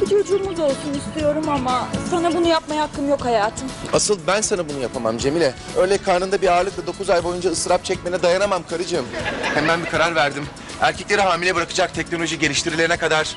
Bir çocuğumuz olsun istiyorum ama sana bunu yapmaya hakkım yok hayatım. Asıl ben sana bunu yapamam Cemile. Öyle karnında bir ağırlıkla 9 ay boyunca ıstırap çekmene dayanamam karıcığım. Hemen bir karar verdim. Erkekleri hamile bırakacak teknoloji geliştirilene kadar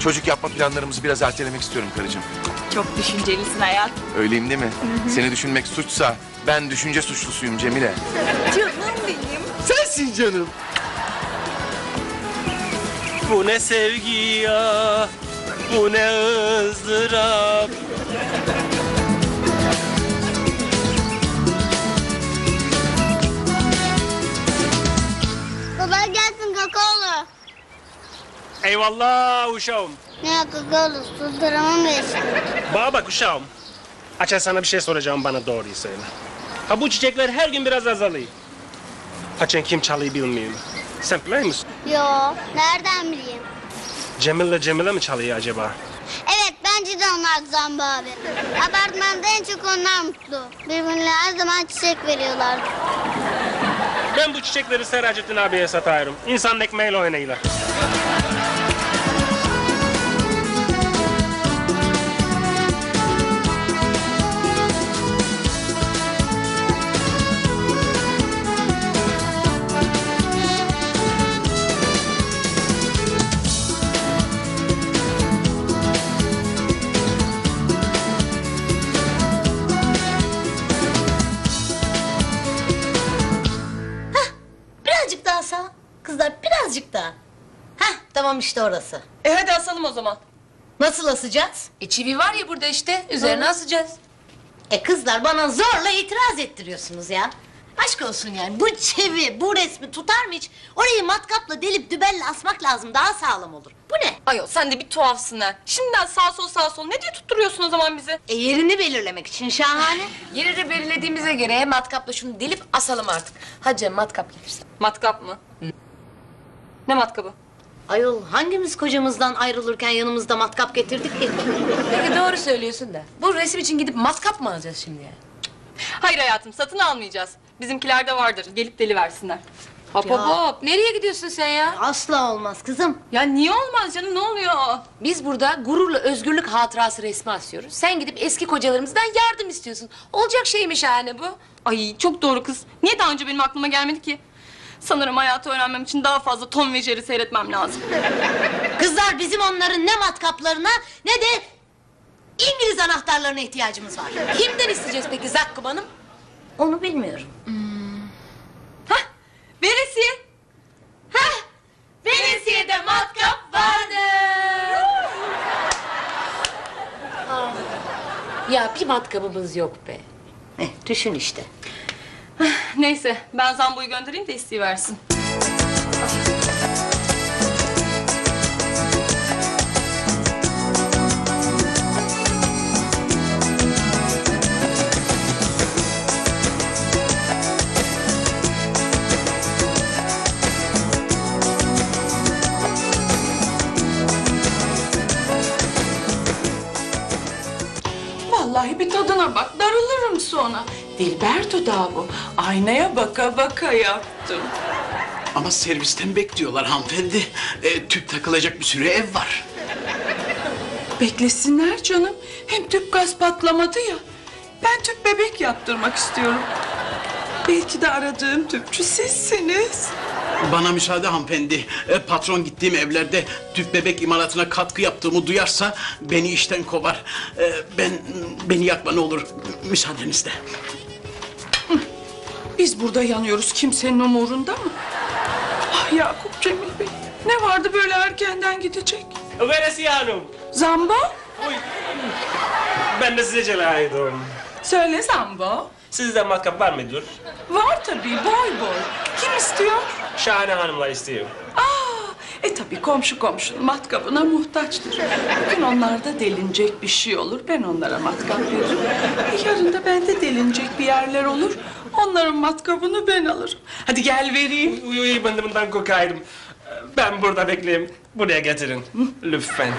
çocuk yapma planlarımızı biraz ertelemek istiyorum karıcığım. Çok düşüncelisin hayatım. Öyleyim değil mi? Seni düşünmek suçsa ben düşünce suçlusuyum Cemile. Canım benim. Sensin canım. Bu ne sevgi ya, bu ne ızdırap. Kolay gelsin kakaolu. Eyvallah uşağım. Ne kakaolu susduramam işte. Bana bak uşağım. Açar sana bir şey soracağım bana doğruyu söyle. Ha bu çiçekler her gün biraz azalıyor. Açan kim çalıyor bilmiyorum. Sen biliyor musun? Yo nereden bileyim? Cemil'le Cemile mi çalıyor acaba? Evet bence de onlar Zambo abi. Apartmanda en çok onlar mutlu. Birbirine her zaman çiçek veriyorlar. Ben bu çiçekleri Seracettin abiye satarım. İnsanın ekmeğiyle oynayırlar. Kızlar birazcık daha. Heh tamam işte orası. E hadi asalım o zaman. Nasıl asacağız? E çivi var ya burada işte. Üzerine asacağız. E kızlar bana zorla itiraz ettiriyorsunuz ya. Aşk olsun yani bu çevi bu resmi tutar mı hiç? Orayı matkapla delip dübelle asmak lazım daha sağlam olur. Bu ne? Ayol sen de bir tuhafsın ha. Şimdiden sağ sol sağ sol. Ne diye tutturuyorsun o zaman bizi? E yerini belirlemek için şahane. Yerini belirlediğimize göre matkapla şunu delip asalım artık. Canım matkap gelirsin. Matkap mı? Ne matkabı? Ayol hangimiz kocamızdan ayrılırken yanımızda matkap getirdik ki? Peki doğru söylüyorsun da. Bu resim için gidip matkap mı alacağız şimdi ya? Hayır hayatım satın almayacağız. Bizimkilerde vardır. Gelip deli versinler. Hop Ya. hop hop. Nereye gidiyorsun sen ya? Asla olmaz kızım. Ya niye olmaz canım ne oluyor? Biz burada gururla özgürlük hatırası resmi asıyoruz. Sen gidip eski kocalarımızdan yardım istiyorsun. Olacak şey mi şahane bu? Ay çok doğru kız. Niye daha önce benim aklıma gelmedi ki? Sanırım hayatı öğrenmem için daha fazla Tom ve Jerry seyretmem lazım. Kızlar bizim onların ne matkaplarına ne de İngiliz anahtarlarına ihtiyacımız var. Kimden isteyeceğiz peki Zakkum Hanım? Onu bilmiyorum. Hah, veresiye. Hah, veresiyede matkap vardır. Ya bir matkabımız yok be. Eh, düşün işte. Neyse ben Zambo'yu göndereyim de isteyiversin. Vallahi bir tadına bak, darılırım sonra. Dilber dudağı bu. Aynaya baka baka yaptım. Ama servisten bekliyorlar hanımefendi. E, tüp takılacak bir sürü ev var. Beklesinler canım. Hem tüp gaz patlamadı ya. Ben tüp bebek yaptırmak istiyorum. Belki de aradığım tüpçü sizsiniz. Bana müsaade hanımefendi. E, patron gittiğim evlerde tüp bebek imalatına katkı yaptığımı duyarsa beni işten kovar. E, ben beni yakma ne olur müsaadenizle. Biz burada yanıyoruz, kimsenin umurunda mı? Ah Yakup Cemil Bey, ne vardı böyle erkenden gidecek? Veresiye Hanım. Zambo? Uy. Ben de size celaydım. Söyle Zambo. Sizde matkap var mıdır? Var tabii, boy boy. Kim istiyor? Şahane Hanım'la istiyorum. Aa, e tabii komşu komşunun matkabına muhtaçtır. Bugün onlarda delinecek bir şey olur, ben onlara matkap veririm. E, yarın da bende delinecek bir yerler olur, onların matkabını ben alırım. Hadi gel vereyim. Uy uy ben de bundan korkardım. Ben burada bekleyeyim. Buraya getirin. Lütfen.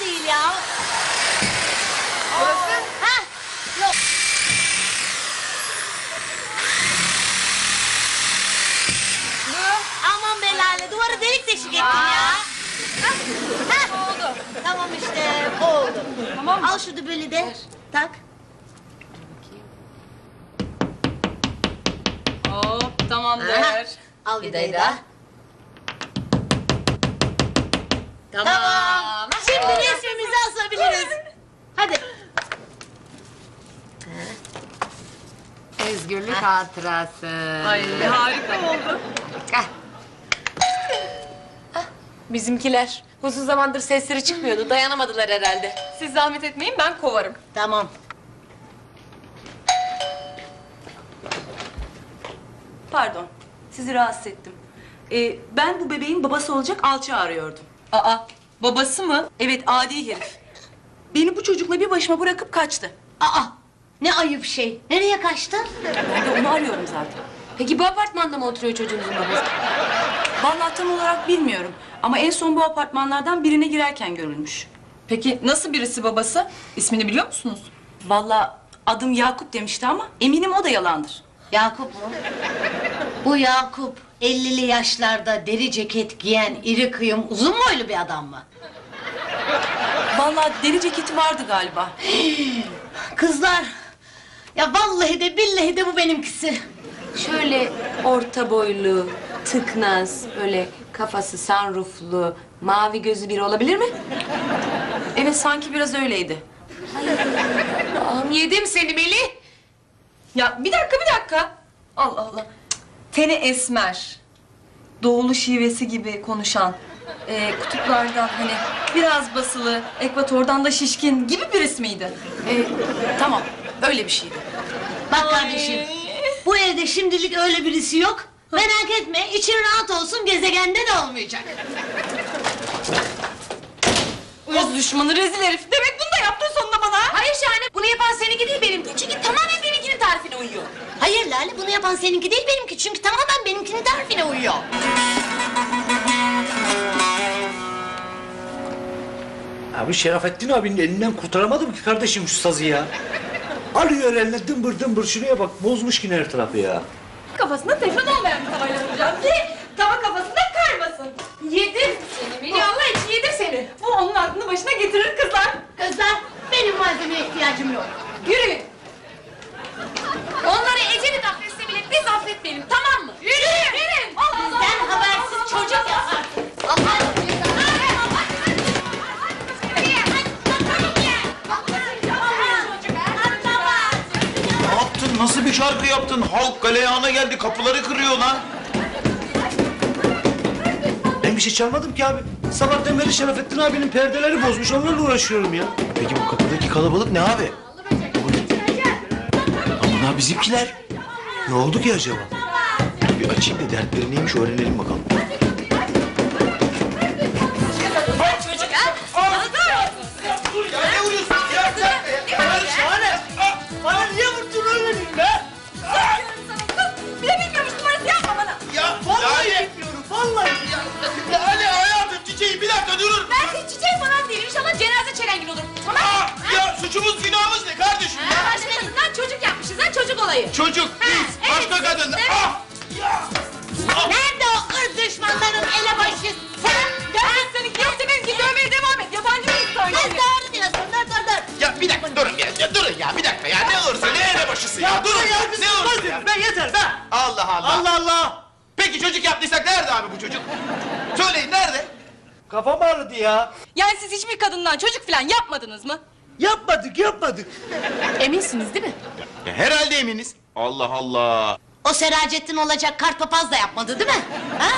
Da değil ya. Orası? Ha? Yok. Aman be Lale duvarı delik deşik ettin ya. Ha? Oldu. Tamam işte oldu. Tamam Al şu dübeli de tak. Hop tamamdır. Ha. Al vidayı da. Tamam. Hadi. Özgürlük hatırası. Ay harika oldu. Bizimkiler uzun zamandır sesleri çıkmıyordu. Dayanamadılar herhalde. Siz zahmet etmeyin ben kovarım. Tamam. Pardon, sizi rahatsız ettim. Ee, ben bu bebeğin babası olacak alçı arıyordum. Aa, babası mı? Evet, adi herif. Beni bu çocukla bir başıma bırakıp kaçtı. Aa ne ayıp şey. Nereye kaçtı? Ben de onu arıyorum zaten. Peki bu apartmanda mı oturuyor çocuğunuzun babası? Vallahi tam olarak bilmiyorum. Ama en son bu apartmanlardan birine girerken görülmüş. Peki nasıl birisi babası? İsmini biliyor musunuz? Vallahi adım Yakup demişti ama eminim o da yalandır. Yakup mu? Bu Yakup 50'li yaşlarda deri ceket giyen iri kıyım uzun boylu bir adam mı? Vallahi deri ceketi vardı galiba. Kızlar ya vallahi de billahi de bu benimkisi. Şöyle orta boylu, tıknaz, böyle kafası sunrooflu, mavi gözü biri olabilir mi? Evet, sanki biraz öyleydi. Allah'ım yedim seni Melih. Ya bir dakika bir dakika. Allah Allah. Teni esmer. Doğulu şivesi gibi konuşan. E, kutuplardan hani biraz basılı, ekvatordan da şişkin gibi birisi miydi? Ee, tamam, öyle bir şeydi. Bak kardeşim bu evde şimdilik öyle birisi yok. Merak etme için rahat olsun gezegende de olmayacak. Öz düşmanı rezil herif. Demek bunu da yaptın sonunda bana. ha? Hayır Şahane bunu yapan seninki değil benimki. Çünkü tamamen benimkinin tarifine uyuyor. Hayır Lale bunu yapan seninki değil benimki çünkü tamamen benimkinin tarifine uyuyor. Abi Şerafettin abinin elinden kurtaramadım ki kardeşim şu sazı ya. Alıyor eline dımbır dımbır şuraya bak bozmuş yine her tarafı ya. Kafasında teflon olmayan bir tavayla vuracağım ki tava kafasında kaymasın. Yedim seni Melih Allah için yedim seni. Bu onun aklını başına getirir kızlar. Kızlar benim malzemeye ihtiyacım yok. Yürüyün. Onları Ecevit affetse bile biz affetmeyelim tamam mı? Yürüyün. Yürüyün. Şarkı yaptın? Halk galeyana geldi, kapıları kırıyor lan. Ben bir şey çalmadım ki abi. Sabahtan beri Şerafettin abinin perdeleri bozmuş onlarla uğraşıyorum ya. Peki bu kapıdaki kalabalık ne abi? Ama bizimkiler. Ne oldu ki acaba? Bir açayım da dertleri neymiş öğrenelim bakalım. Ha çocuk biz, evet, başka kadın. evet. Ah! Nerede o ırz düşmanların elebaşı? Sen Gel seni gösteririz ki dövmeye devam et. Yabancı mıyız sanki? Kız doğru diyorsun dur dur dur. Ya bir dakika durun ya, ya durun ya bir dakika ya ne olursa ne ele başısı ya, durun ya, ne olursa ya. Ben yeter be. Allah Allah. Allah Allah. Peki çocuk yaptıysak nerede abi bu çocuk? Söyleyin nerede? Kafam ağrıdı ya. Yani siz hiçbir kadından çocuk falan yapmadınız mı? Yapmadık yapmadık. Eminsiniz değil mi? Ya herhalde eminiz. Allah Allah. O Seracettin olacak kart papaz da yapmadı değil mi? Ha?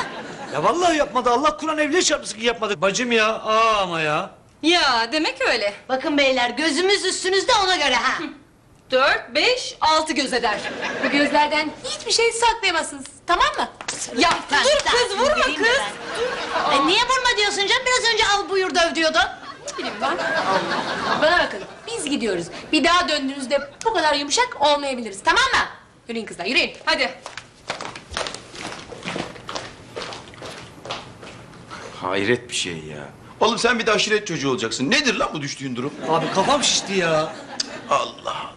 Ya vallahi yapmadı. Allah Kur'an evliya çarpsın ki yapmadı. Bacım ya. Aa ama ya. Ya demek öyle. Bakın beyler gözümüz üstünüzde ona göre ha. Dört, beş, altı göz eder. Bu gözlerden hiçbir şey saklayamazsınız. Tamam mı? Ya dur kız vurma kız. ben. E, niye vurma diyorsun canım? Biraz önce al buyur döv diyordun. Bileyim ben. Bana bakın biz gidiyoruz. Bir daha döndüğünüzde bu kadar yumuşak olmayabiliriz. Tamam mı? Yürüyün kızlar yürüyün. Hadi. Hayret bir şey ya. Oğlum sen bir de aşiret çocuğu olacaksın. Nedir lan bu düştüğün durum? Abi kafam şişti ya. Allah Allah.